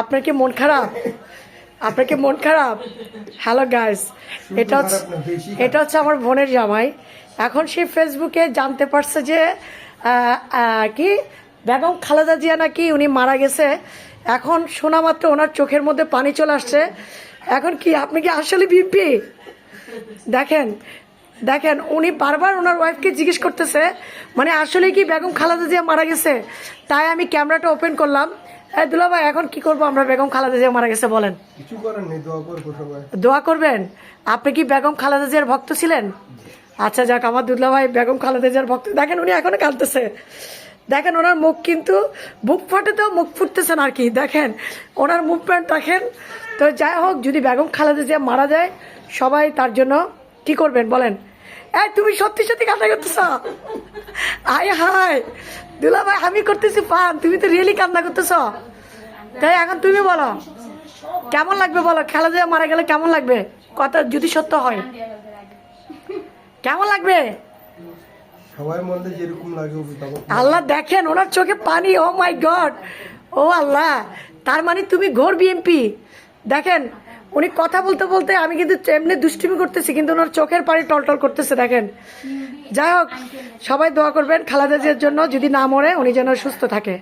আপনার কি মন খারাপ? আপনার কি মন খারাপ? হ্যালো গাইস এটা হচ্ছে এটা হচ্ছে আমার বোনের জামাই। এখন সে ফেসবুকে জানতে পারছে যে কি? বেগম খালেদা জিয়া নাকি উনি মারা গেছে। এখন শোনা মাত্র ওনার চোখের মধ্যে পানি চলে আসছে। এখন কি আপনি কি আসলে বিপি দেখেন দেখেন উনি বারবার ওনার ওয়াইফকে জিজ্ঞেস করতেছে মানে আসলে কি বেগম খালেদা জিয়া মারা গেছে? তাই আমি ক্যামেরাটা ওপেন করলাম। এই দুলা ভাই এখন কি করব? আমরা বেগম খালেদা জিয়া মারা গেছে বলেন। কিছু করার নেই দোয়া করব সবাই দোয়া করবেন? আপনি কি বেগম খালেদা জিয়ার ভক্ত ছিলেন? আচ্ছা যাক আমার দুদলা ভাই বেগম খালেদা জিয়ার ভক্ত। দেখেন উনি এখনও কাঁদতেছে। দেখেন ওনার মুখ কিন্তু বুক ফাটে তো মুখ ফুটতেছে না আর কি। দেখেন ওনার মুভমেন্ট দেখেন। তো যাই হোক যদি বেগম খালেদা জিয়া মারা যায় সবাই তার জন্য কি করবেন বলেন? এই তুমি সত্যি সত্যি কান্না করতেছ? আয় হায়! দুলা ভাই আমি করতেছি পান তুমি তো রিয়েলি কান্না করতেছ। তাই এখন তুমি বলো কেমন লাগবে বলো? খেলা দিয়ে মারা গেলে কেমন লাগবে? কথা যদি সত্য হয়। কেমন লাগবে? আল্লাহ দেখেন ওনার চোখে পানি ও মাই গড ও আল্লাহ তার মানে তুমি ঘোর বিএমপি দেখেন উনি কথা বলতে বলতে আমি কিন্তু এমনি দুষ্টুমি করতেছি কিন্তু ওনার চোখের পানি টলটল করতেছে দেখেন। যাই হোক সবাই দোয়া করবেন খালাদাজের জন্য যদি না মরে উনি যেন সুস্থ থাকে।